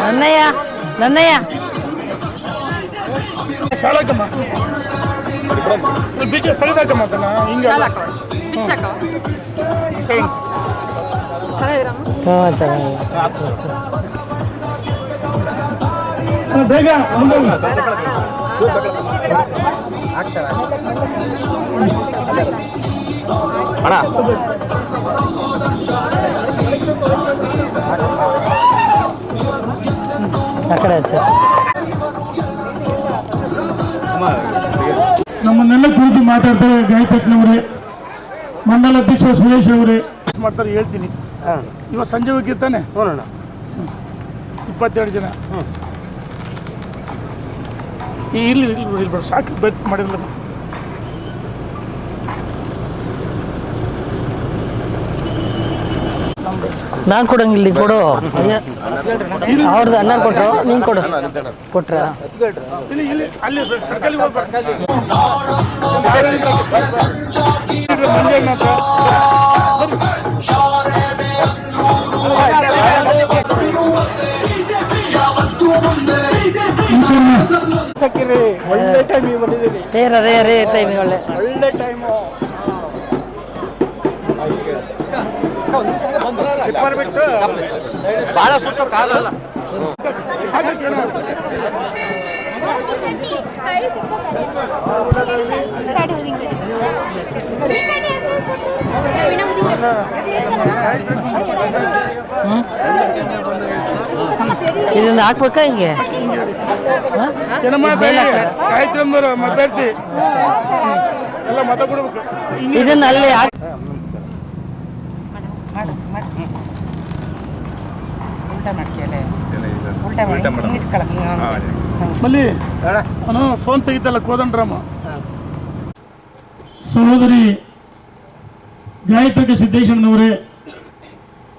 Nannaya Nannaya. ಶಾಲಾಕಮ್ಮ. Beach ತೆಗೆದಾಕಮ್ಮ ಅದನ್ನ ಹಿಂಗ ಹಾ, ಬೇಗ ಹೋಗು. ಆ ಕಡೆ ನಮ್ಮನ್ನೆಲ್ಲ ಕುರಿತು ಮಾತಾಡ್ತಾರೆ ಗಾಯತ್ರಿನವರೇ ಮಂಡಲ ಅಧ್ಯಕ್ಷ ಸುರೇಶ್ ಅವರೇ. ಮಾಡ್ತಾರೆ ಹೇಳ್ತೀನಿ. ಇವಾಗ ಸಂಜೆ ಹೋಗಿರ್ತಾನೆ ಇಪ್ಪತ್ತೆರಡು ಜನ. ಈ ಇಲ್ಲಿ ಇಲ್ಲಿ ಬಿಡು, ಇಲ್ಲಿ. ಸಾಕು ಬೆಟ್ ಮಾಡಿರಲ್ಲ ನಾನು ಕೊಡಂಗಿಲ್ಲ ಇಲ್ಲಿ ಕೊಡು. ಅವ್ರದ್ದು ಅನ್ನ ಕೊಟ್ರು ನೀನು ಕೊಡು. ಕೊಟ್ರ ಇಲ್ಲಿ ಇಲ್ಲಿ ಅಲ್ಲಿ ಸರ್ಕಲ್ ಹೋಗ್ಬೇಕು ಮಂಜಣ್ಣ ಹತ್ರ. ಒಳ್ಳೆ ಟೈಮ್ ಬಂದಿದ್ದೀರಿ ಏ ರೇ ರೇ ಟೈಮ್ ಒಳ್ಳೆ. ಒಳ್ಳೆ ಟೈಮು ಭಾಳ ಸುತ್ತ ಕಾಲಲ್ಲ ಇದನ್ನ ಹಾಕ್ಬೇಕಾ ಹಿಂಗೆ? ಚೆನ್ನಮ್ಮ ಗಾಯತ್ರಿ ಅಂಬರು ಅಭ್ಯರ್ಥಿ ಎಲ್ಲ ಮಲ್ಲಿ ಅವನು ಫೋನ್ ತೆಗಿತಲ್ಲ ಕೋದಂಡ್ರಾಮ ಸಹೋದರಿ ಗಾಯತ್ರಿಕ ಸಿದ್ದೇಶ್ವರನವರೇ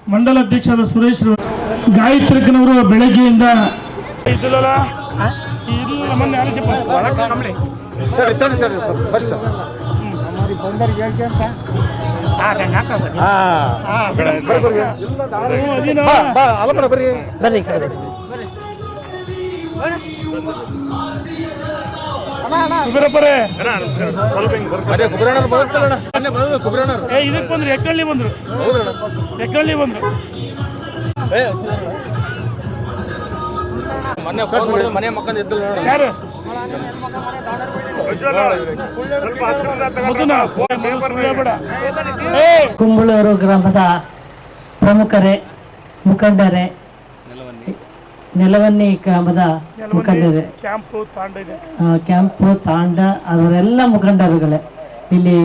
ಮಂಡಲ ಅಧ್ಯಕ್ಷರಾದ ಸುರೇಶ್ ಗಾಯತ್ರಿಕನವರು ಬೆಳಗ್ಗೆಯಿಂದ ಮೊನ್ನೆ ಬರ್ರಿ ಬರ್ರಿ. ಇದಕ್ಕೆ ಬಂದ್ರು ಎಕ್ಕಳ್ಳಿ ಬಂದ್ರು ಎಕ್ಕಳ್ಳಿ ಬಂದ್ರು ಯಾರು ಮನೆ ಬೇಡ ಏ ಕುಂಬಳೂರು ಗ್ರಾಮದ ಪ್ರಮುಖರೇ, ಮುಖಂಡರೇ, ನೆಲವನ್ನಿ ಗ್ರಾಮದ ಮುಖಂಡರೇ. ಕ್ಯಾಂಪು ತಾಂಡ ಅವರೆಲ್ಲ ಮುಖಂಡರುಗಳೇ. ಇಲ್ಲಿ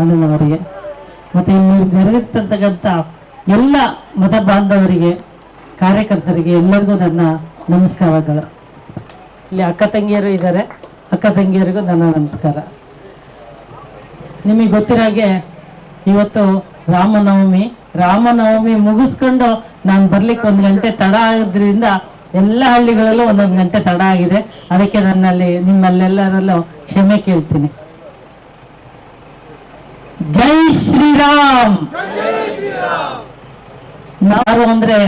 ಅಣ್ಣನವರಿಗೆ, ಮತ್ತು ಇಲ್ಲಿ ನೆರೆದಿರ್ತಕ್ಕಂಥ ಎಲ್ಲ ಮತ ಬಾಂಧವರಿಗೆ ಕಾರ್ಯಕರ್ತರಿಗೆ ಎಲ್ಲರಿಗೂ ನನ್ನ ನಮಸ್ಕಾರಗಳು. ಇಲ್ಲಿ ಅಕ್ಕ ತಂಗಿಯರು ಇದ್ದಾರೆ. ಅಕ್ಕ ತಂಗಿಯರಿಗೂ ನನ್ನ ನಮಸ್ಕಾರ. ನಿಮಗೆ ಗೊತ್ತಿರಾಗೆ ಇವತ್ತು ರಾಮನವಮಿ. ರಾಮನವಮಿ ಮುಗಿಸ್ಕೊಂಡು ನಾನು ಬರ್ಲಿಕ್ಕೆ ಒಂದು ಗಂಟೆ ತಡ ಆಗೋದ್ರಿಂದ ಎಲ್ಲ ಹಳ್ಳಿಗಳಲ್ಲೂ ಒಂದೊಂದು ಗಂಟೆ ತಡ ಆಗಿದೆ. ಅದಕ್ಕೆ ನನ್ನಲ್ಲಿ ನಿಮ್ಮಲ್ಲೆಲ್ಲರಲ್ಲೂ ಕ್ಷಮೆ ಕೇಳ್ತೀನಿ. ಜೈ ಶ್ರೀರಾಮ್. ಯಾರು ಅಂದ್ರೆ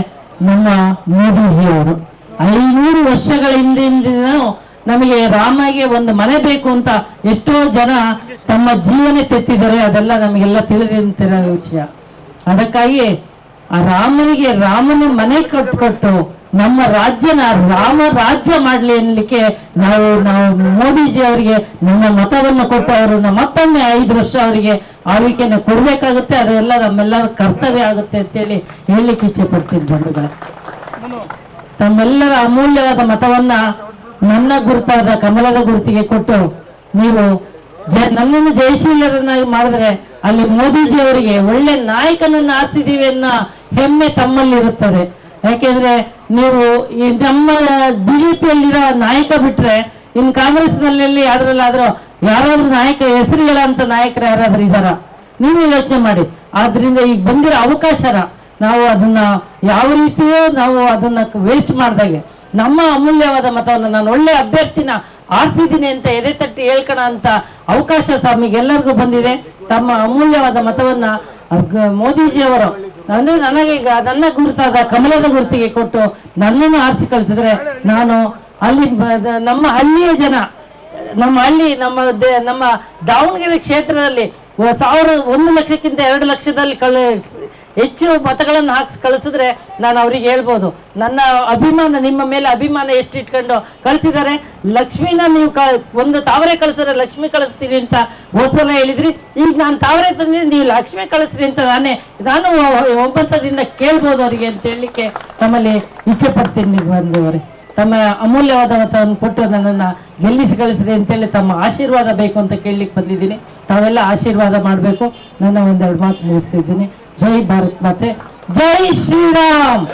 ನಮ್ಮ ಮೋದಿಜಿ ಅವರು ಐನೂರು ವರ್ಷಗಳ ಹಿಂದಿನ ನಮಗೆ ರಾಮಗೆ ಒಂದು ಮನೆ ಬೇಕು ಅಂತ ಎಷ್ಟೋ ಜನ ತಮ್ಮ ಜೀವನ ತೆತ್ತಿದ್ದಾರೆ ಅದೆಲ್ಲ ನಮಗೆಲ್ಲ ತಿಳಿದಂತಿರೋ ವಿಷಯ. ಅದಕ್ಕಾಗಿ ಆ ರಾಮನಿಗೆ ರಾಮನ ಮನೆ ಕಟ್ಕೊಟ್ಟು ನಮ್ಮ ರಾಜ್ಯನ ರಾಮ ರಾಜ್ಯ ಮಾಡ್ಲಿ ಅನ್ಲಿಕ್ಕೆ ನಾವು ನಾವು ಮೋದಿಜಿ ಅವರಿಗೆ ನಮ್ಮ ಮತವನ್ನು ಕೊಟ್ಟು ಅವರನ್ನ ಮತ್ತೊಮ್ಮೆ ಐದು ವರ್ಷ ಅವರಿಗೆ ಆಳ್ವಿಕೆಯನ್ನು ಕೊಡ್ಬೇಕಾಗುತ್ತೆ. ಅದೆಲ್ಲ ನಮ್ಮೆಲ್ಲರ ಕರ್ತವ್ಯ ಆಗುತ್ತೆ ಅಂತೇಳಿ ಹೇಳಲಿಕ್ಕೆ ಇಚ್ಛೆ ಪಡ್ತೀನಿ ಬಂಧುಗಳೇ ತಮ್ಮೆಲ್ಲರ ಅಮೂಲ್ಯವಾದ ಮತವನ್ನ ನನ್ನ ಗುರುತಾದ ಕಮಲದ ಗುರುತಿಗೆ ಕೊಟ್ಟು ನೀವು ನನ್ನನ್ನು ಜಯಶೀಲರನ್ನಾಗಿ ಮಾಡಿದ್ರೆ ಅಲ್ಲಿ ಮೋದಿಜಿ ಅವರಿಗೆ ಒಳ್ಳೆ ನಾಯಕನನ್ನು ಆರಿಸಿದೀವಿ ಅನ್ನೋ ಹೆಮ್ಮೆ ತಮ್ಮಲ್ಲಿರುತ್ತದೆ. ಯಾಕೆಂದ್ರೆ ನೀವು ಈ ನಮ್ಮ ಬಿಜೆಪಿಯಲ್ಲಿರೋ ನಾಯಕ ಬಿಟ್ರೆ ಇನ್ ಕಾಂಗ್ರೆಸ್ನಲ್ಲಿ ಯಾವ್ದ್ರಲ್ಲಾದ್ರೂ ಯಾರಾದ್ರೂ ನಾಯಕ ಹೆಸರುಗಳಂತ ನಾಯಕರು ಯಾರಾದ್ರೂ ಇದಾರ ನೀವು ಯೋಚನೆ ಮಾಡಿ. ಆದ್ರಿಂದ ಈಗ ಬಂದಿರೋ ಅವಕಾಶನ ನಾವು ಅದನ್ನ ಯಾವ ರೀತಿಯೂ ನಾವು ಅದನ್ನ ವೇಸ್ಟ್ ಮಾಡ್ದಾಗೆ. ನಮ್ಮ ಅಮೂಲ್ಯವಾದ ಮತವನ್ನು ನಾನು ಒಳ್ಳೆ ಅಭ್ಯರ್ಥಿನ ಆರಿಸಿದ್ದೀನಿ ಅಂತ ಎದೆ ತಟ್ಟಿ ಹೇಳ್ಕೋಣ ಅಂತ ಅವಕಾಶ ತಮಗೆಲ್ಲರಿಗೂ ಬಂದಿದೆ. ತಮ್ಮ ಅಮೂಲ್ಯವಾದ ಮತವನ್ನ ಮೋದಿಜಿ ಮೋದಿಜಿಯವರು ಅಂದ್ರೆ ನನಗೆ ಈಗ ನನ್ನ ಗುರುತಾದ ಕಮಲದ ಗುರುತಿಗೆ ಕೊಟ್ಟು ನನ್ನನ್ನು ಆರಿಸಿ ಕಳಿಸಿದ್ರೆ ನಾನು ಅಲ್ಲಿ ನಮ್ಮ ಹಳ್ಳಿಯ ಜನ, ನಮ್ಮ ಹಳ್ಳಿ, ನಮ್ಮ ನಮ್ಮ ದಾವಣಗೆರೆ ಕ್ಷೇತ್ರದಲ್ಲಿ ಸಾವಿರ, ಒಂದು ಲಕ್ಷಕ್ಕಿಂತ ಎರಡು ಲಕ್ಷದಲ್ಲಿ ಕಳ ಹೆಚ್ಚು ಮತಗಳನ್ನು ಹಾಕ್ಸಿ, ಕಳಿಸಿದ್ರೆ ನಾನು ಅವ್ರಿಗೆ ಹೇಳ್ಬೋದು. ನನ್ನ ಅಭಿಮಾನ, ನಿಮ್ಮ ಮೇಲೆ ಅಭಿಮಾನ ಎಷ್ಟು ಇಟ್ಕೊಂಡು ಕಳಿಸಿದ್ದಾರೆ ಲಕ್ಷ್ಮಿನ ನೀವು ಕ, ಒಂದು ತಾವರೆ ಕಳಿಸಿದ್ರೆ ಲಕ್ಷ್ಮಿ ಕಳಿಸ್ತೀವಿ ಅಂತ ಹೋದ್ಸಲ ಹೇಳಿದ್ರಿ. ಈಗ ನಾನು ತಾವರೆ ತಂದ್ರೆ ನೀವು ಲಕ್ಷ್ಮಿ ಕಳಿಸ್ರಿ ಅಂತ ನಾನೇ, ನಾನು ಒಬ್ಬಂತದಿಂದ ಕೇಳ್ಬೋದು ಅವರಿಗೆ ಅಂತ ಹೇಳಲಿಕ್ಕೆ ತಮ್ಮಲ್ಲಿ ಇಚ್ಛೆ ಪಡ್ತೀನಿ ನೀವು ಬಂದವರೇ. ತಮ್ಮ ಅಮೂಲ್ಯವಾದ ಮತವನ್ನು ಕೊಟ್ಟು ನನ್ನನ್ನು ಗೆಲ್ಲಿಸಿ ಕಳಿಸ್ರಿ ಅಂತೇಳಿ ತಮ್ಮ ಆಶೀರ್ವಾದ ಬೇಕು ಅಂತ ಕೇಳಲಿಕ್ಕೆ ಬಂದಿದ್ದೀನಿ. ತಾವೆಲ್ಲ ಆಶೀರ್ವಾದ ಮಾಡಬೇಕು. ನನ್ನ ಒಂದೆರಡು ಮಾತು ಮುಗಿಸ್ತಿದ್ದೀನಿ. ಜೈ ಭಾರತ್ ಮಾತೆ ಜೈ ಶ್ರೀರಾಮ್